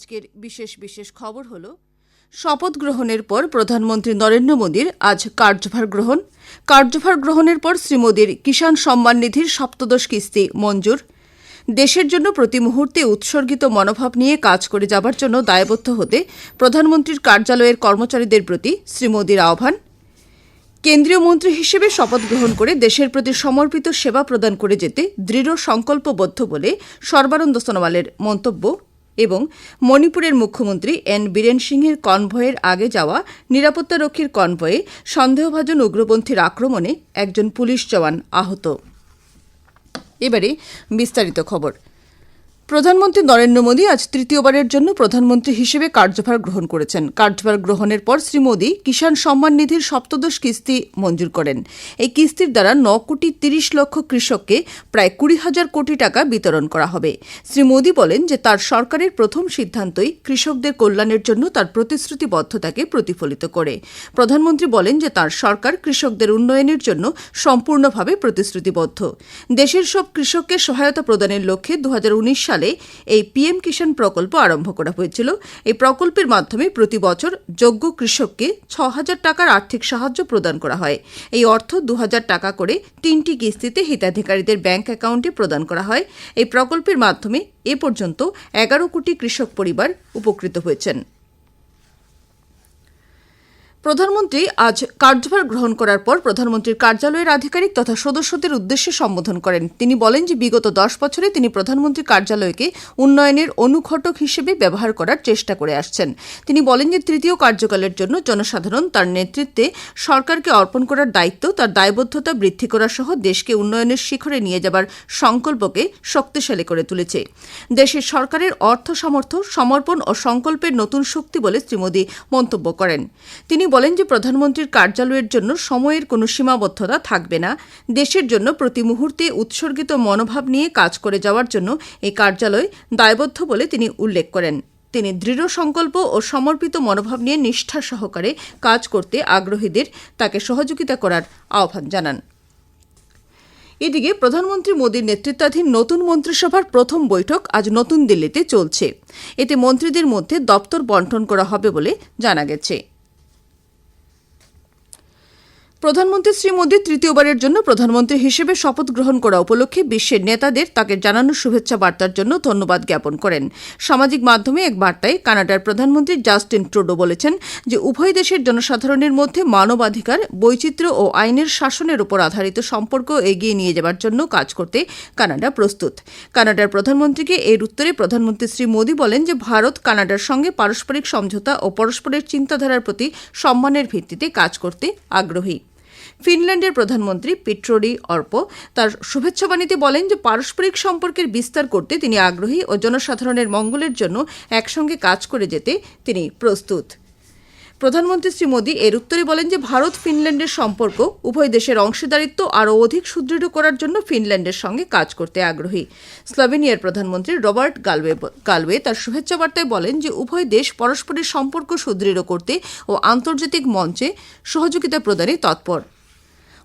আজকের বিশেষ বিশেষ খবর হল, শপথ গ্রহণের পর প্রধানমন্ত্রী নরেন্দ্র মোদীর আজ কার্যভার গ্রহণ। কার্যভার গ্রহণের পর শ্রী মোদীর কিষাণ সম্মান নিধির সপ্তদশ কিস্তি মঞ্জুর। দেশের জন্য প্রতি মুহূর্তে উৎসর্গিত মনোভাব নিয়ে কাজ করে যাবার জন্য দায়বদ্ধ হতে প্রধানমন্ত্রীর কার্যালয়ের কর্মচারীদের প্রতি শ্রী মোদীর আহ্বান। কেন্দ্রীয় মন্ত্রী হিসেবে শপথ গ্রহণ করে দেশের প্রতি সমর্পিত সেবা প্রদান করে যেতে দৃঢ় সংকল্পবদ্ধ বলে সর্বানন্দ সোনোয়ালের মন্তব্য। এবং মণিপুরের মুখ্যমন্ত্রী এন বীরেন সিংহের কনভয়ের আগে যাওয়া নিরাপত্তারক্ষীর কনভয়ে সন্দেহভাজন উগ্রপন্থীর আক্রমণে একজন পুলিশ জওয়ান আহত। এবারে বিস্তারিত খবর। প্রধানমন্ত্রী নরেন্দ্র মোদী আজ তৃতীয়বারের জন্য প্রধানমন্ত্রী হিসেবে কার্যভার গ্রহণ করেছেন। কার্যভার গ্রহণের পর শ্রী মোদী কিষাণ সম্মান নিধির সপ্তদশ কিস্তি মঞ্জুর করেন। এই কিস্তির দ্বারা ন কোটি তিরিশ লক্ষ কৃষককে প্রায় কুড়ি হাজার কোটি টাকা বিতরণ করা হবে। শ্রী মোদী বলেন যে তার সরকারের প্রথম সিদ্ধান্তই কৃষকদের কল্যাণের জন্য তার প্রতিশ্রুতিবদ্ধতাকে প্রতিফলিত করে। প্রধানমন্ত্রী বলেন যে তার সরকার কৃষকদের উন্নয়নের জন্য সম্পূর্ণভাবে প্রতিশ্রুতিবদ্ধ। দেশের সব কৃষককে সহায়তা প্রদানের লক্ষ্যে দু সালে এই পিএম কিষাণ প্রকল্প আরম্ভ করা হয়েছিল। এই প্রকল্পের মাধ্যমে প্রতি বছর যোগ্য কৃষককে ছ হাজার টাকার আর্থিক সাহায্য প্রদান করা হয়। এই অর্থ দু হাজার টাকা করে তিনটি কিস্তিতে হিতাধিকারীদের ব্যাংক অ্যাকাউন্টে প্রদান করা হয়। এই প্রকল্পের মাধ্যমে এ পর্যন্ত এগারো কোটি কৃষক পরিবার উপকৃত হয়েছেন। প্রধানমন্ত্রী আজ কার্যভার গ্রহণ করার পর প্রধানমন্ত্রীর কার্যালয়ের আধিকারিক তথা সদস্যদের উদ্দেশ্যে সম্বোধন করেন। তিনি বলেন যে, বিগত দশ বছরে তিনি প্রধানমন্ত্রীর কার্যালয়কে উন্নয়নের অনুঘটক হিসেবে ব্যবহার করার চেষ্টা করে আসছেন। তিনি বলেন যে, তৃতীয় কার্যকালের জন্য জনসাধারণ তার নেতৃত্বে সরকারকে অর্পণ করার দায়িত্ব, তার দায়বদ্ধতা বৃদ্ধি করা সহ দেশকে উন্নয়নের শিখরে নিয়ে যাবার সংকল্পকে শক্তিশালী করে তুলেছে। দেশের সরকারের অর্থ সামর্থ্য, সমর্পণ ও সংকল্পের নতুন শক্তি বলে শ্রী মোদী মন্তব্য করেন। তিনি বলেন যে প্রধানমন্ত্রীর কার্যালয়ের জন্য সময়ের কোনো সীমাবদ্ধতা থাকবে না। দেশের জন্য প্রতি মুহূর্তে উৎসর্গিত মনোভাব নিয়ে কাজ করে যাওয়ার জন্য এই কার্যালয় দায়বদ্ধ বলে তিনি উল্লেখ করেন। তিনি দৃঢ় সংকল্প ও সমর্পিত মনোভাব নিয়ে নিষ্ঠা সহকারে কাজ করতে আগ্রহীদের তাকে সহযোগিতা করার আহ্বান জানান। এদিকে প্রধানমন্ত্রী মোদীর নেতৃত্বাধীন নতুন মন্ত্রিসভার প্রথম বৈঠক আজ নতুন দিল্লিতে চলছে। এতে মন্ত্রীদের মধ্যে দপ্তর বন্টন করা হবে বলে জানা গেছে। প্রধানমন্ত্রী শ্রী মোদী তৃতীয়বারের জন্য প্রধানমন্ত্রী হিসেবে শপথ গ্রহণ করা উপলক্ষে বিশ্বের নেতাদের তাকে জানানো শুভেচ্ছা বার্তার জন্য ধন্যবাদ জ্ঞাপন করেন। সামাজিক মাধ্যমে এক বার্তায় কানাডার প্রধানমন্ত্রী জাস্টিন ট্রুডো বলেছেন যে, উভয় দেশের জনসাধারণের মধ্যে মানবাধিকার, বৈচিত্র্য ও আইনের শাসনের উপর আধারিত সম্পর্ক এগিয়ে নিয়ে যাবার জন্য কাজ করতে কানাডা প্রস্তুত। কানাডার প্রধানমন্ত্রীকে এর উত্তরে প্রধানমন্ত্রী শ্রী মোদী বলেন যে, ভারত কানাডার সঙ্গে পারস্পরিক সমঝোতা ও পরস্পরের চিন্তাধারার প্রতি সম্মানের ভিত্তিতে কাজ করতে আগ্রহী। ফিনল্যান্ডের প্রধানমন্ত্রী পিট্রোডি অর্প তার শুভেচ্ছাবাণীতে বলেন যে পারস্পরিক সম্পর্কের বিস্তার করতে তিনি আগ্রহী ও জনসাধারণের মঙ্গলের জন্য একসঙ্গে কাজ করে যেতে তিনি প্রস্তুত। প্রধানমন্ত্রী শ্রী মোদী এর উত্তরে বলেন যে ভারত ফিনল্যান্ডের সম্পর্ক, উভয় দেশের অংশীদারিত্ব আরও অধিক সুদৃঢ় করার জন্য ফিনল্যান্ডের সঙ্গে কাজ করতে আগ্রহী। স্লোভেনিয়ার প্রধানমন্ত্রী রবার্ট গালওয়ে গালওয়ে তার শুভেচ্ছা বার্তায় বলেন যে উভয় দেশ পরস্পরের সম্পর্ক সুদৃঢ় করতে ও আন্তর্জাতিক মঞ্চে সহযোগিতা প্রদানে তৎপর।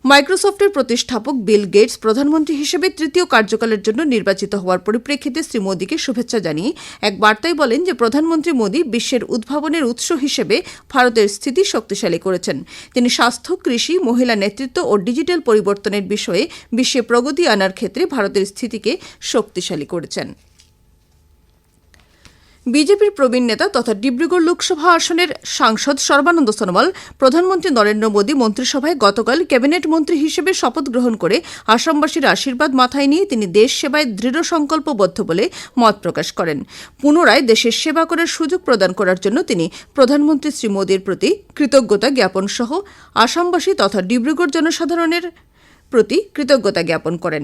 মাইক্রোসফটের প্রতিষ্ঠাপক বিল গেটস প্রধানমন্ত্রী হিসেবে তৃতীয় কার্যকালের জন্য নির্বাচিত হওয়ার পরিপ্রেক্ষিতে শ্রী মোদীকে শুভেচ্ছা জানিয়ে এক বার্তায় বলেন যে প্রধানমন্ত্রী মোদী বিশ্বের উদ্ভাবনের উৎস হিসেবে ভারতের স্থিতি শক্তিশালী করেছেন। তিনি স্বাস্থ্য, কৃষি, মহিলা নেতৃত্ব ও ডিজিটাল পরিবর্তনের বিষয়ে বিশ্বে প্রগতি আনার ক্ষেত্রে ভারতের স্থিতিকে শক্তিশালী করেছেন। বিজেপির প্রবীণ নেতা তথা ডিব্রুগড় লোকসভা আসনের সাংসদ সর্বানন্দ সোনোয়াল, প্রধানমন্ত্রী নরেন্দ্র মোদী মন্ত্রিসভায় গতকাল ক্যাবিনেট মন্ত্রী হিসেবে শপথ গ্রহণ করে আসামবাসীর আশীর্বাদ মাথায় নিয়ে তিনি দেশ সেবায় দৃঢ় সংকল্পবদ্ধ বলে মত প্রকাশ করেন। পুনরায় দেশের সেবা করার সুযোগ প্রদান করার জন্য তিনি প্রধানমন্ত্রী শ্রী মোদীর প্রতি কৃতজ্ঞতা জ্ঞাপন সহ আসামবাসী তথা ডিব্রুগড় জনসাধারণের প্রতি কৃতজ্ঞতা জ্ঞাপন করেন।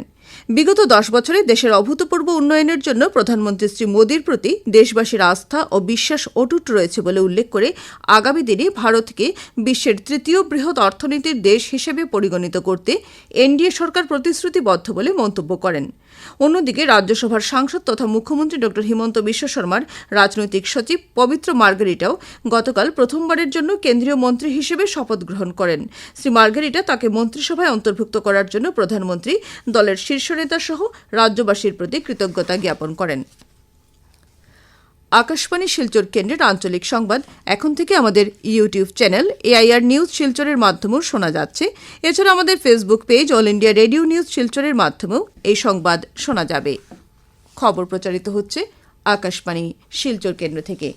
বিগত দশ বছরে দেশের অভূতপূর্ব উন্নয়নের জন্য প্রধানমন্ত্রী শ্রী মোদীর প্রতি দেশবাসীর আস্থা ও বিশ্বাস অটুট রয়েছে বলে উল্লেখ করে আগামী দিনে ভারতকে বিশ্বের তৃতীয় বৃহৎ অর্থনীতির দেশ হিসেবে পরিগণিত করতে এনডিএ সরকার প্রতিশ্রুতিবদ্ধ বলে মন্তব্য করেন। অন্যদিকে রাজ্যসভার সাংসদ তথা মুখ্যমন্ত্রী ড হিমন্ত বিশ্ব শর্মার রাজনৈতিক সচিব পবিত্র মার্গারিটাও গতকাল প্রথমবারের জন্য কেন্দ্রীয় মন্ত্রী হিসেবে শপথ গ্রহণ করেন। শ্রী মার্গারিটা তাকে মন্ত্রিসভায় অন্তর্ভুক্ত করার জন্য প্রধানমন্ত্রী দলের শীর্ষ নেতা সহ রাজ্যবাসীর প্রতি কৃতজ্ঞতা জ্ঞাপন করেন। আকাশবাণী শিলচর কেন্দ্রের আঞ্চলিক সংবাদ, এখন থেকে আমাদের ইউটিউব চ্যানেল এআইআর নিউজ শিলচরের মাধ্যমেও শোনা যাচ্ছে। এছাড়া আমাদের Facebook page All India Radio news শিলচরের মাধ্যমেও এই সংবাদ শোনা যাবে। খবর প্রচারিত হচ্ছে আকাশবাণী শিলচর কেন্দ্র থেকে।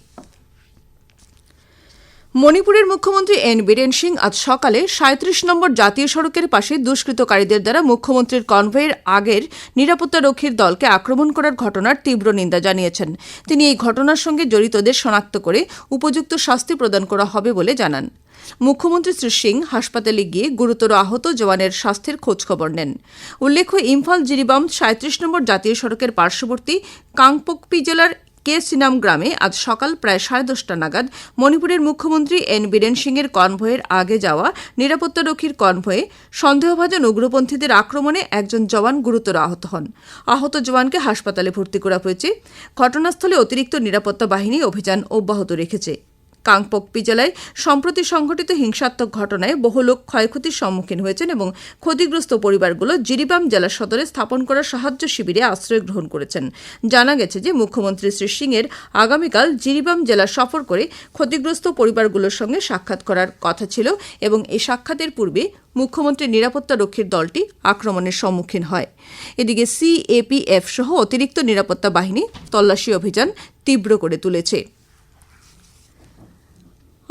মণিপুরের মুখ্যমন্ত্রী এন বীরেন সিং আজ সকালে সাঁত্রিশ নম্বর জাতীয় সড়কের পাশে দুষ্কৃতকারীদের দ্বারা মুখ্যমন্ত্রীর কনভয়ের আগের নিরাপত্তারক্ষীর দলকে আক্রমণ করার ঘটনার তীব্র নিন্দা জানিয়েছেন। তিনি এই ঘটনার সঙ্গে জড়িতদের শনাক্ত করে উপযুক্ত শাস্তি প্রদান করা হবে বলে জানান। মুখ্যমন্ত্রী শ্রী সিং হাসপাতালে গিয়ে গুরুতর আহত জওয়ানের স্বাস্থ্যের খোঁজখবর নেন। উল্লেখ্য, ইম্ফল জিরিবাম সাঁত্রিশ নম্বর জাতীয় সড়কের পার্শ্ববর্তী কাংপোকপি জেলার কে সিনাম গ্রামে আজ সকাল প্রায় সাড়ে দশটা নাগাদ মণিপুরের মুখ্যমন্ত্রী এন বীরেন সিংয়ের কনভয়ের আগে যাওয়া নিরাপত্তারক্ষীর কনভয়ে সন্দেহভাজন উগ্রপন্থীদের আক্রমণে একজন জওয়ান গুরুতর আহত হন। আহত জওয়ানকে হাসপাতালে ভর্তি করা হয়েছে। ঘটনাস্থলে অতিরিক্ত নিরাপত্তা বাহিনী অভিযান অব্যাহত রেখেছে। কাংপোকপি জেলায় সম্প্রতি সংঘটিত হিংসাত্মক ঘটনায় বহু লোক ক্ষয়ক্ষতির সম্মুখীন হয়েছেন এবং ক্ষতিগ্রস্ত পরিবারগুলো জিরিবাম জেলা সদরে স্থাপন করা সাহায্য শিবিরে আশ্রয় গ্রহণ করেছেন। জানা গেছে যে মুখ্যমন্ত্রী শ্রী সিংয়ের আগামীকাল জিরিবাম জেলা সফর করে ক্ষতিগ্রস্ত পরিবারগুলোর সঙ্গে সাক্ষাৎ করার কথা ছিল এবং এই সাক্ষাতের পূর্বে মুখ্যমন্ত্রীর নিরাপত্তা রক্ষীর দলটি আক্রমণের সম্মুখীন হয়। এদিকে সিএপিএফ সহ অতিরিক্ত নিরাপত্তা বাহিনী তল্লাশি অভিযান তীব্র করে তুলেছে।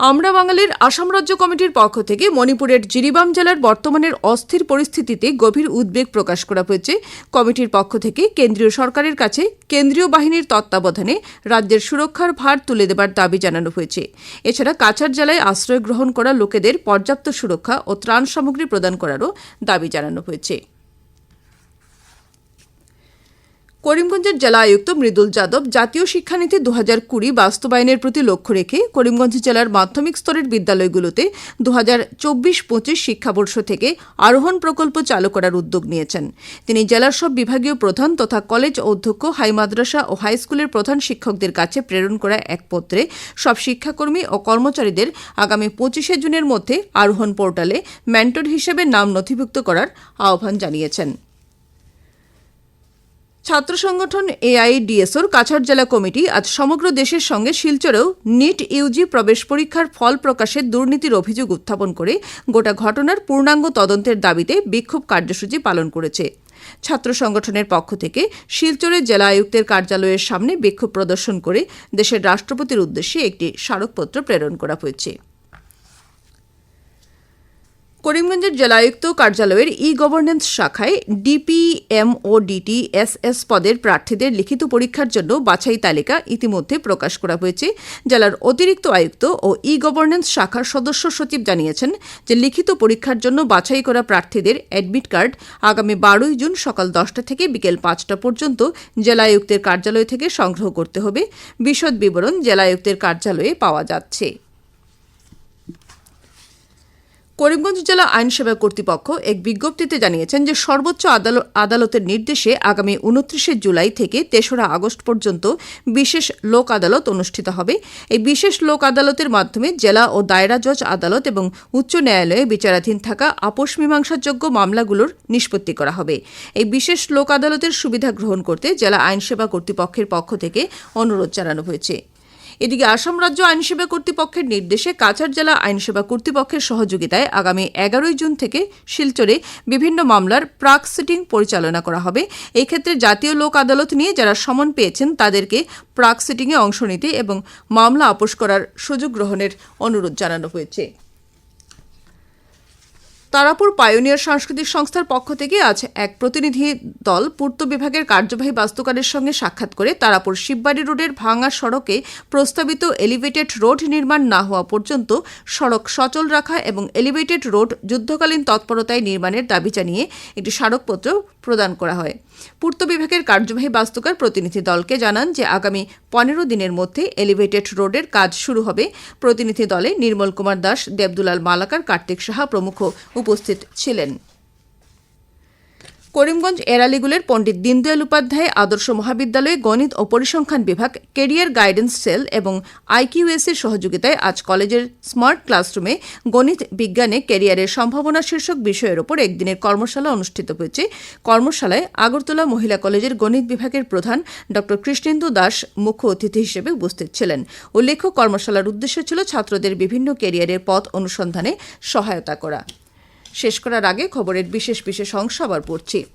আমরা বাঙালির আসাম রাজ্য কমিটির পক্ষ থেকে মণিপুরের জিরিবাম জেলার বর্তমানের অস্থির পরিস্থিতিতে গভীর উদ্বেগ প্রকাশ করা হয়েছে। কমিটির পক্ষ থেকে কেন্দ্রীয় সরকারের কাছে কেন্দ্রীয় বাহিনীর তত্ত্বাবধানে রাজ্যের সুরক্ষার ভার তুলে দেবার দাবি জানানো হয়েছে। এছাড়া কাছাড় জেলায় আশ্রয় গ্রহণ করা লোকেদের পর্যাপ্ত সুরক্ষা ও ত্রাণ সামগ্রী প্রদান করারও দাবি জানানো হয়েছে। করিমগঞ্জের জেলা আয়ুক্ত মৃদুল যাদব জাতীয় শিক্ষানীতি দু হাজার কুড়ি বাস্তবায়নের প্রতি লক্ষ্য রেখে করিমগঞ্জ জেলার মাধ্যমিক স্তরের বিদ্যালয়গুলোতে দু হাজার চব্বিশ পঁচিশ শিক্ষাবর্ষ থেকে আরোহণ প্রকল্প চালু করার উদ্যোগ নিয়েছেন। তিনি জেলার সব বিভাগীয় প্রধান তথা কলেজ অধ্যক্ষ, হাই মাদ্রাসা ও হাই স্কুলের প্রধান শিক্ষকদের কাছে প্রেরণ করা এক পত্রে সব শিক্ষাকর্মী ও কর্মচারীদের আগামী পঁচিশে জুনের মধ্যে আরোহণ পোর্টালে মেন্টর হিসেবে নাম নথিভুক্ত করার আহ্বান জানিয়েছেন। ছাত্র সংগঠন এআইডিএসওর কাছাড় জেলা কমিটি আজ সমগ্র দেশের সঙ্গে শিলচরেও নিট ইউজি প্রবেশ পরীক্ষার ফল প্রকাশের দুর্নীতির অভিযোগ উত্থাপন করে গোটা ঘটনার পূর্ণাঙ্গ তদন্তের দাবিতে বিক্ষোভ কার্যসূচি পালন করেছে। ছাত্র সংগঠনের পক্ষ থেকে শিলচরের জেলা আয়ুক্তের কার্যালয়ের সামনে বিক্ষোভ প্রদর্শন করে দেশের রাষ্ট্রপতির উদ্দেশ্যে একটি স্মারকপত্র প্রেরণ করা হয়েছে। করিমগঞ্জের জেলায়ুক্ত কার্যালয়ের ই গভর্নেন্স শাখায় ডিপিএমওডিটি এসএস পদের প্রার্থীদের লিখিত পরীক্ষার জন্য বাছাই তালিকা ইতিমধ্যে প্রকাশ করা হয়েছে। জেলার অতিরিক্ত আয়ুক্ত ও ই গভর্নেন্স শাখার সদস্য সচিব জানিয়েছেন যে লিখিত পরীক্ষার জন্য বাছাই করা প্রার্থীদের অ্যাডমিট কার্ড আগামী বারোই জুন সকাল দশটা থেকে বিকেল পাঁচটা পর্যন্ত জেলায়ুক্তের কার্যালয় থেকে সংগ্রহ করতে হবে। বিশদ বিবরণ জেলায়ুক্তের কার্যালয়ে পাওয়া যাচ্ছে। করিমগঞ্জ জেলা আইন সেবা কর্তৃপক্ষ এক বিজ্ঞপ্তিতে জানিয়েছেন যে সর্বোচ্চ আদাল- আদালতের নির্দেশে আগামী উনত্রিশে জুলাই থেকে তেসরা আগস্ট পর্যন্ত বিশেষ লোক আদালত অনুষ্ঠিত হবে। এই বিশেষ লোক আদালতের মাধ্যমে জেলা ও দায়রা জজ আদালত এবং উচ্চ ন্যায়ালয়ে বিচারাধীন থাকা আপোষ মীমাংসাযোগ্য মামলাগুলোর নিষ্পত্তি করা হবে। এই বিশেষ লোক আদালতের সুবিধা গ্রহণ করতে জেলা আইন সেবা কর্তৃপক্ষের পক্ষ থেকে অনুরোধ জানানো হয়েছে। এদিকে আসাম রাজ্য আইনসেবা কর্তৃপক্ষের নির্দেশে কাছাড় জেলা আইনসেবা কর্তৃপক্ষের সহযোগিতায় আগামী এগারোই জুন থেকে শিলচরে বিভিন্ন মামলার প্রাক সিটিং পরিচালনা করা হবে। এক্ষেত্রে ক্ষেত্রে জাতীয় লোক আদালত নিয়ে যারা সমন পেয়েছেন, তাদেরকে প্রাক সিটিংয়ে অংশ নিতে এবং মামলা আপোষ করার সুযোগ গ্রহণের অনুরোধ জানানো হয়েছে। তারাপুর পায়োনিয়ার সাংস্কৃতিক সংস্থার পক্ষ থেকে আজ এক প্রতিনিধি দল পূর্ত বিভাগের কার্যবাহী বাস্তুকারের সঙ্গে সাক্ষাৎ করে তারাপুর শিববাড়ি রোডের ভাঙা সড়কে প্রস্তাবিত এলিভেটেড রোড নির্মাণ না হওয়া পর্যন্ত সড়ক সচল রাখা এবং এলিভেটেড রোড যুদ্ধকালীন তৎপরতায় নির্মাণের দাবি জানিয়ে একটি স্মারকপত্র প্রদান করা হয়। পূর্ত বিভাগের কার্যবাহী বাস্তুকার প্রতিনিধি দলকে জানান যে আগামী পনেরো দিনের মধ্যে এলিভেটেড রোডের কাজ শুরু হবে। প্রতিনিধি দলে নির্মল কুমার দাস, দেবদুলাল মালাকার, কার্তিক সাহা প্রমুখ উপস্থিত ছিলেন। করিমগঞ্জ এরালিগুলের পণ্ডিত দীনদয়াল উপাধ্যায় আদর্শ মহাবিদ্যালয়ে গণিত ও পরিসংখ্যান বিভাগ, কেরিয়ার গাইডেন্স সেল এবং আইকিউএস এর সহযোগিতায় আজ কলেজের স্মার্ট ক্লাসরুমে গণিত বিজ্ঞানে কেরিয়ারের সম্ভাবনা শীর্ষক বিষয়ের ওপর একদিনের কর্মশালা অনুষ্ঠিত হয়েছে। কর্মশালায় আগরতলা মহিলা কলেজের গণিত বিভাগের প্রধান ড. কৃষ্ণেন্দু দাস মুখ্য অতিথি হিসেবে উপস্থিত ছিলেন। উল্লেখ্য, কর্মশালার উদ্দেশ্য ছিল ছাত্রদের বিভিন্ন কেরিয়ারের পথ অনুসন্ধানে সহায়তা করা। শেষ করার আগে খবরের বিশেষ বিশেষ অংশ আবার পড়ছি।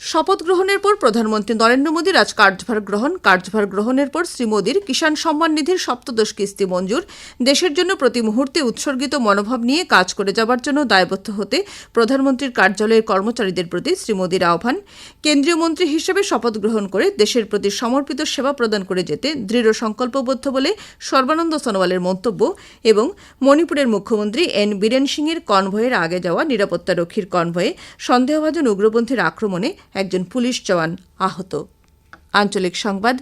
শপথ গ্রহণের পর প্রধানমন্ত্রী নরেন্দ্র মোদীর আজ কার্যভার গ্রহণ, কার্যভার গ্রহণের পর শ্রী মোদীর কিষাণ সম্মান নিধির সপ্তদশ কিস্তি মঞ্জুর। দেশের জন্য প্রতি মুহূর্তে উৎসর্গিত মনোভাব নিয়ে কাজ করে যাবার জন্য দায়বদ্ধ হতে প্রধানমন্ত্রীর কার্যালয়ের কর্মচারীদের প্রতি শ্রী মোদীর আহ্বান। কেন্দ্রীয় মন্ত্রী হিসেবে শপথ গ্রহণ করে দেশের প্রতি সমর্পিত সেবা প্রদান করে যেতে দৃঢ় সংকল্পবদ্ধ বলে সর্বানন্দ সোনোয়ালের মন্তব্য এবং মণিপুরের মুখ্যমন্ত্রী এন বীরেন সিংয়ের কনভয়ের আগে যাওয়া নিরাপত্তারক্ষীর কনভয়ে সন্দেহভাজন উগ্রপন্থীর আক্রমণে একজন পুলিশ জওয়ান আহত। আঞ্চলিক সংবাদ,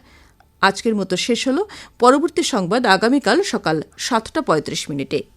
আজকের মতো শেষ হলো। পরবর্তী সংবাদ আগামীকাল সকাল সাতটা পঁয়ত্রিশ মিনিটে।